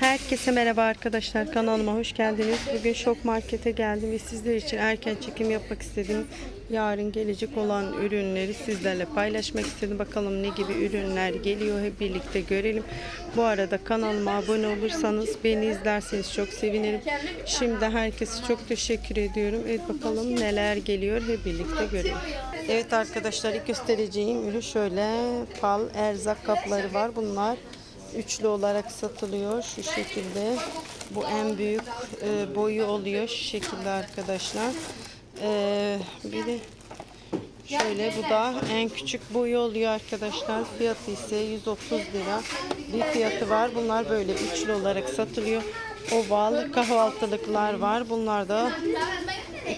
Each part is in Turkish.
Herkese merhaba arkadaşlar kanalıma hoş geldiniz. Bugün Şok Market'e geldim ve sizler için erken çekim yapmak istedim. Yarın gelecek olan ürünleri sizlerle paylaşmak istedim. Bakalım ne gibi ürünler geliyor hep birlikte görelim. Bu arada kanalıma abone olursanız beni izlerseniz çok sevinirim. Şimdi herkese çok teşekkür ediyorum. Evet bakalım neler geliyor hep birlikte görelim. Evet arkadaşlar ilk göstereceğim ürün şöyle pal erzak kapları var. Bunlar üçlü olarak satılıyor şu şekilde. Bu en büyük e, boyu oluyor şu şekilde arkadaşlar. E, bir de şöyle bu da en küçük boyu oluyor arkadaşlar. Fiyatı ise 130 lira. Bir fiyatı var. Bunlar böyle üçlü olarak satılıyor. Oval kahvaltılıklar var. Bunlar da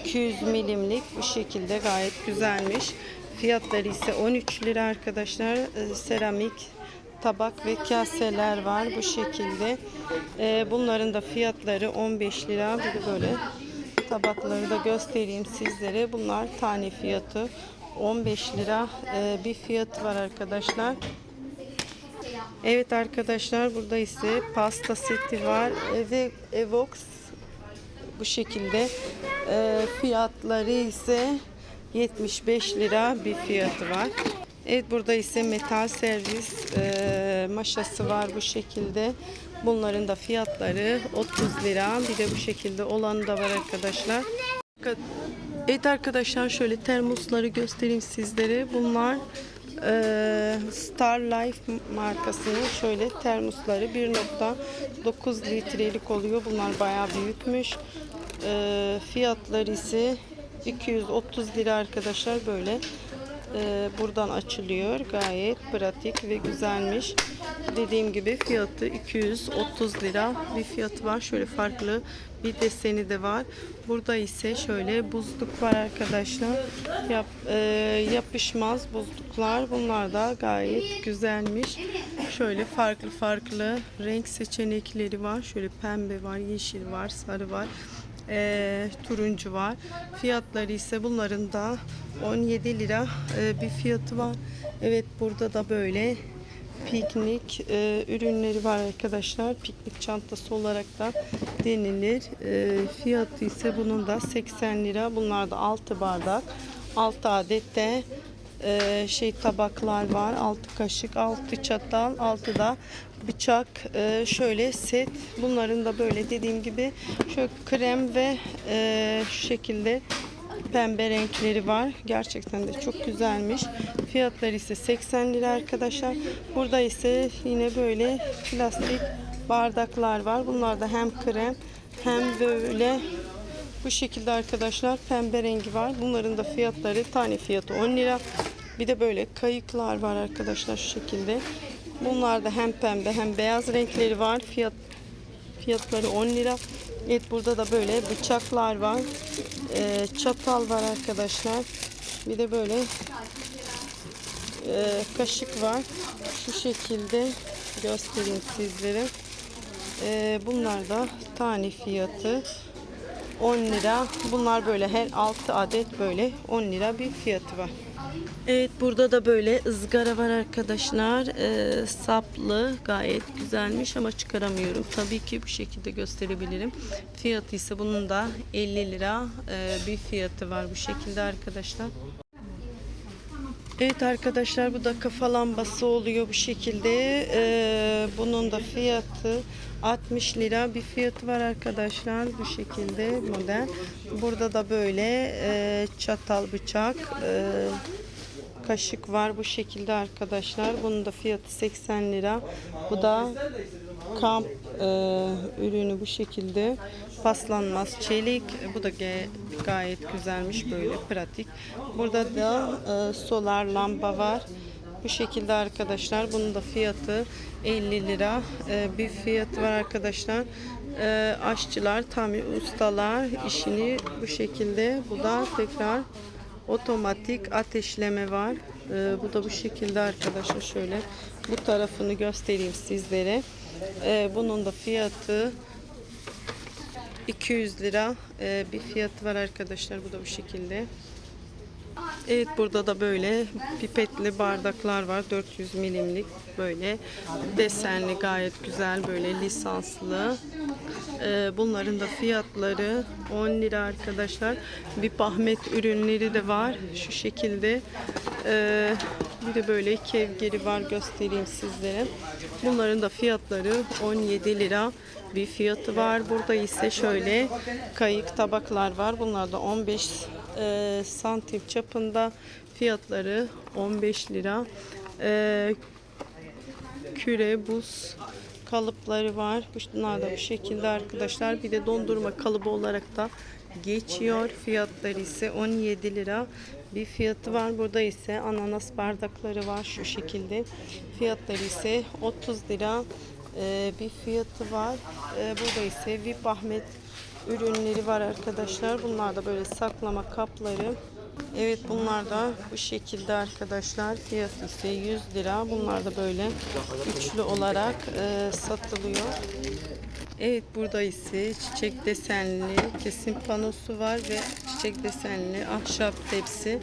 200 milimlik bu şekilde gayet güzelmiş. Fiyatları ise 13 lira arkadaşlar. E, seramik tabak ve kaseler var bu şekilde. E, bunların da fiyatları 15 lira. Bir de böyle tabakları da göstereyim sizlere. Bunlar tane fiyatı 15 lira e, bir fiyatı var arkadaşlar. Evet arkadaşlar burada ise pasta seti var. Ve Evox bu şekilde. E, fiyatları ise 75 lira bir fiyatı var. Evet burada ise metal servis e, maşası var bu şekilde. Bunların da fiyatları 30 lira. Bir de bu şekilde olanı da var arkadaşlar. Evet arkadaşlar şöyle termosları göstereyim sizlere. Bunlar e, Star Life markasının şöyle termosları 1.9 litrelik oluyor. Bunlar bayağı büyükmüş. E, fiyatları ise 230 lira arkadaşlar böyle. E, buradan açılıyor. Gayet pratik ve güzelmiş. Dediğim gibi fiyatı 230 lira bir fiyatı var. Şöyle farklı bir deseni de var. Burada ise şöyle buzluk var arkadaşlar. Yap, e, yapışmaz buzluklar. Bunlar da gayet güzelmiş. Şöyle farklı farklı renk seçenekleri var. Şöyle pembe var, yeşil var, sarı var e, turuncu var. Fiyatları ise bunların da 17 lira e, bir fiyatı var. Evet burada da böyle piknik e, ürünleri var arkadaşlar. Piknik çantası olarak da denilir. E, fiyatı ise bunun da 80 lira. Bunlar da 6 bardak. 6 adet de e, şey tabaklar var. 6 kaşık, 6 çatal, 6 da bıçak. E, şöyle set. Bunların da böyle dediğim gibi şöyle krem ve e, şu şekilde pembe renkleri var. Gerçekten de çok güzelmiş. Fiyatları ise 80 lira arkadaşlar. Burada ise yine böyle plastik bardaklar var. Bunlar da hem krem hem böyle bu şekilde arkadaşlar pembe rengi var. Bunların da fiyatları tane fiyatı 10 lira. Bir de böyle kayıklar var arkadaşlar şu şekilde. Bunlar da hem pembe hem beyaz renkleri var. Fiyat fiyatları 10 lira. Evet burada da böyle bıçaklar var. Ee, çatal var arkadaşlar. Bir de böyle e, kaşık var. Şu şekilde göstereyim sizlere. Ee, bunlar da tane fiyatı 10 lira. Bunlar böyle her 6 adet böyle 10 lira bir fiyatı var. Evet burada da böyle ızgara var arkadaşlar. Ee, saplı gayet güzelmiş ama çıkaramıyorum. Tabii ki bu şekilde gösterebilirim. Fiyatı ise bunun da 50 lira ee, bir fiyatı var bu şekilde arkadaşlar. Evet arkadaşlar bu da kafa lambası oluyor bu şekilde. Ee, bunun da fiyatı 60 lira bir fiyatı var arkadaşlar bu şekilde model. Burada da böyle e, çatal bıçak e, kaşık var bu şekilde arkadaşlar. Bunun da fiyatı 80 lira. Bu da kamp e, ürünü bu şekilde paslanmaz çelik. Bu da gayet güzelmiş böyle pratik. Burada da e, solar lamba var. Bu şekilde arkadaşlar. Bunun da fiyatı 50 lira. E, bir fiyatı var arkadaşlar. E, aşçılar, tamir ustalar işini bu şekilde. Bu da tekrar otomatik ateşleme var. Ee, bu da bu şekilde arkadaşlar şöyle bu tarafını göstereyim sizlere. Ee, bunun da fiyatı 200 lira Ee, bir fiyatı var arkadaşlar. Bu da bu şekilde. Evet burada da böyle pipetli bardaklar var. 400 milimlik böyle desenli gayet güzel böyle lisanslı. Ee, bunların da fiyatları 10 lira arkadaşlar. Bir Ahmet ürünleri de var şu şekilde. Ee, bir de böyle kevgiri var göstereyim sizlere. Bunların da fiyatları 17 lira bir fiyatı var. Burada ise şöyle kayık tabaklar var. Bunlar da 15 e, santim çapında fiyatları 15 lira. E, küre, buz kalıpları var. Bunlar da bu şekilde arkadaşlar. Bir de dondurma kalıbı olarak da geçiyor. Fiyatları ise 17 lira bir fiyatı var. Burada ise ananas bardakları var şu şekilde. Fiyatları ise 30 lira e, bir fiyatı var. Burada ise VIP Ahmet ürünleri var arkadaşlar. Bunlar da böyle saklama kapları. Evet bunlar da bu şekilde arkadaşlar. Fiyatı ise 100 lira. Bunlar da böyle üçlü olarak e, satılıyor. Evet burada ise çiçek desenli kesim panosu var ve çiçek desenli ahşap tepsi.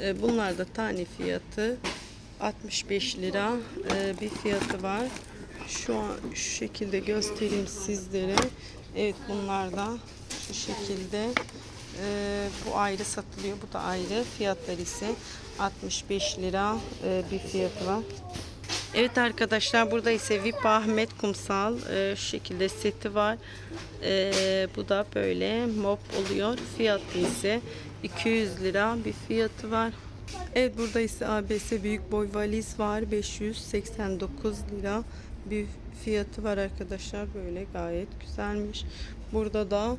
E, bunlar da tane fiyatı 65 lira e, bir fiyatı var. Şu an şu şekilde göstereyim sizlere. Evet bunlar da şu şekilde e, bu ayrı satılıyor. Bu da ayrı. Fiyatları ise 65 lira e, bir fiyatı var. Evet arkadaşlar burada ise VIP Ahmet Kumsal e, şu şekilde seti var. E, bu da böyle mop oluyor. Fiyatı ise 200 lira bir fiyatı var. Evet burada ise ABS büyük boy valiz var. 589 lira bir fiyatı var arkadaşlar. Böyle gayet güzelmiş. Burada da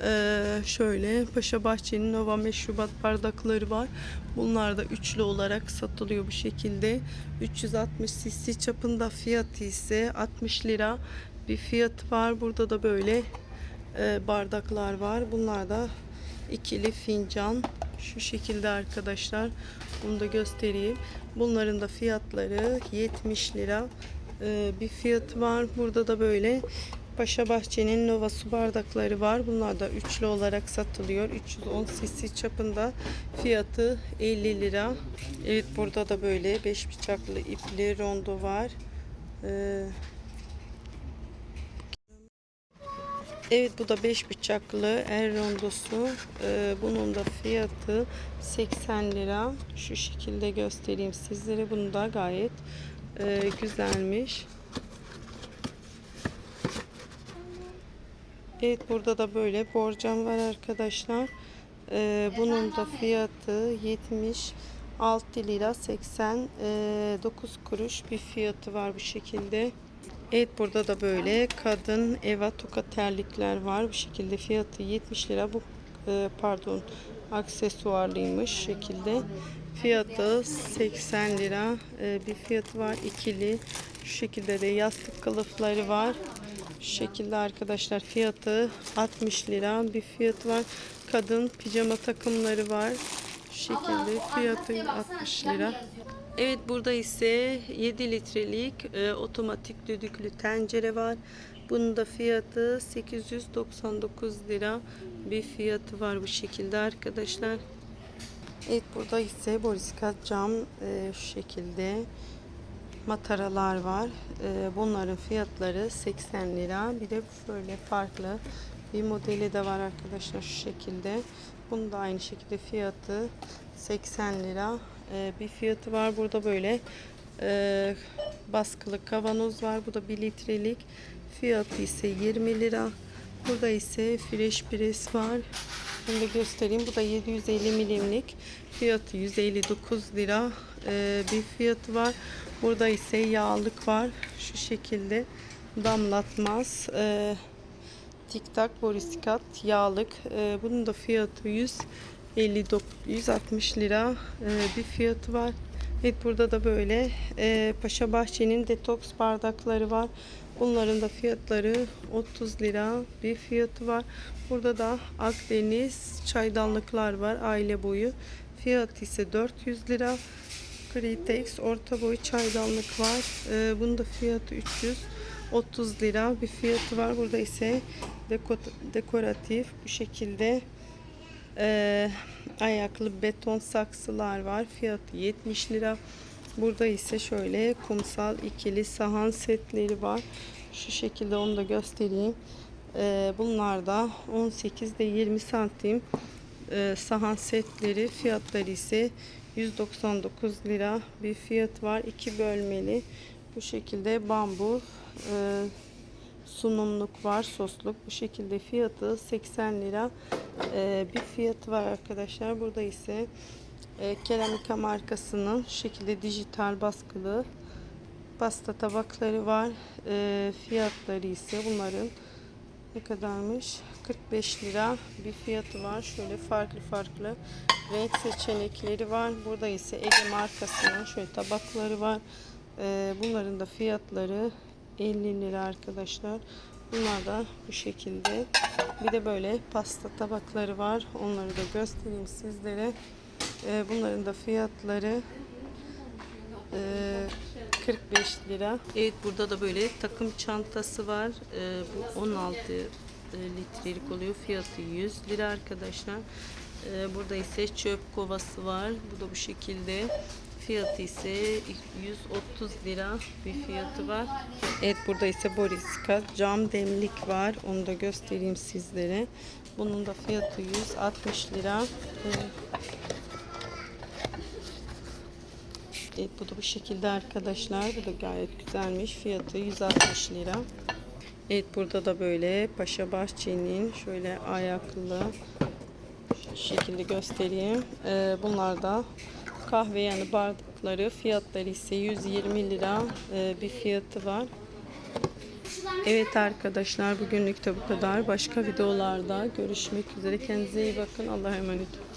eee, şöyle Paşa Bahçe'nin Nova Meşrubat bardakları var. Bunlar da üçlü olarak satılıyor bu şekilde. 360 cc çapında fiyatı ise 60 lira bir fiyatı var. Burada da böyle eee, bardaklar var. Bunlar da ikili fincan şu şekilde arkadaşlar. Bunu da göstereyim. Bunların da fiyatları 70 lira Ee, bir fiyatı var. Burada da böyle Paşa Bahçe'nin Nova su bardakları var. Bunlar da üçlü olarak satılıyor. 310 cc çapında fiyatı 50 lira. Evet burada da böyle 5 bıçaklı ipli rondo var. Ee, Evet bu da 5 bıçaklı el rondosu. Ee, bunun da fiyatı 80 lira. Şu şekilde göstereyim sizlere. Bunu da gayet e, güzelmiş. Evet burada da böyle borcam var arkadaşlar. Ee, bunun da fiyatı 76 lira 89 kuruş bir fiyatı var bu şekilde. Evet burada da böyle kadın eva toka terlikler var. Bu şekilde fiyatı 70 lira. Bu e, pardon aksesuarlıymış şekilde. Fiyatı 80 lira e, bir fiyatı var. ikili. Şu şekilde de yastık kılıfları var. Şu şekilde arkadaşlar fiyatı 60 lira bir fiyatı var. Kadın pijama takımları var. Şu şekilde fiyatı 60 lira. Evet burada ise 7 litrelik e, otomatik düdüklü tencere var. Bunun da fiyatı 899 lira bir fiyatı var bu şekilde arkadaşlar. Evet burada ise Boriska cam e, şu şekilde mataralar var. E, bunların fiyatları 80 lira. Bir de böyle farklı bir modeli de var arkadaşlar şu şekilde. Bunun da aynı şekilde fiyatı 80 lira. E, bir fiyatı var. Burada böyle e, baskılı kavanoz var. Bu da 1 litrelik. Fiyatı ise 20 lira. Burada ise fresh press var. Bunu da göstereyim. Bu da 750 milimlik. Fiyatı 159 lira. Ee, bir fiyatı var. Burada ise yağlık var. Şu şekilde damlatmaz. Ee, Tik tak borisikat yağlık. Ee, bunun da fiyatı 159 160 lira ee, bir fiyatı var. Evet burada da böyle e, Paşa Bahçe'nin detoks bardakları var. Bunların da fiyatları 30 lira bir fiyatı var. Burada da Akdeniz çaydanlıklar var aile boyu. Fiyatı ise 400 lira. Critex orta boy çaydanlık var. Ee, bunun da fiyatı 330 lira bir fiyatı var. Burada ise deko- dekoratif bu şekilde Ee, ayaklı beton saksılar var. Fiyatı 70 lira. Burada ise şöyle kumsal ikili sahan setleri var. Şu şekilde onu da göstereyim. Ee, bunlar da 18 ile 20 santim e, sahan setleri. Fiyatları ise 199 lira bir fiyat var. İki bölmeli. Bu şekilde bambu e, sunumluk var sosluk. Bu şekilde fiyatı 80 lira e, bir fiyatı var arkadaşlar. Burada ise e, Keramika markasının şekilde dijital baskılı pasta tabakları var. E, fiyatları ise bunların ne kadarmış? 45 lira bir fiyatı var. Şöyle farklı farklı renk seçenekleri var. Burada ise Ege markasının şöyle tabakları var. E, bunların da fiyatları 50 lira arkadaşlar. Bunlar da bu şekilde. Bir de böyle pasta tabakları var. Onları da göstereyim sizlere. Ee, bunların da fiyatları e, 45 lira. Evet burada da böyle takım çantası var. Ee, bu 16 litrelik oluyor. Fiyatı 100 lira arkadaşlar. Ee, burada ise çöp kovası var. Bu da bu şekilde. Fiyatı ise 130 lira bir fiyatı var. Evet burada ise Boriska cam demlik var. Onu da göstereyim sizlere. Bunun da fiyatı 160 lira. Ee, Evet bu da bu şekilde arkadaşlar. Bu da gayet güzelmiş. Fiyatı 160 lira. Evet burada da böyle Paşa Bahçe'nin şöyle ayaklı şekilde göstereyim. Ee, bunlar da kahve yanı bardakları. Fiyatları ise 120 lira ee, bir fiyatı var. Evet arkadaşlar bugünlük de bu kadar. Başka videolarda görüşmek üzere. Kendinize iyi bakın. Allah'a emanet olun.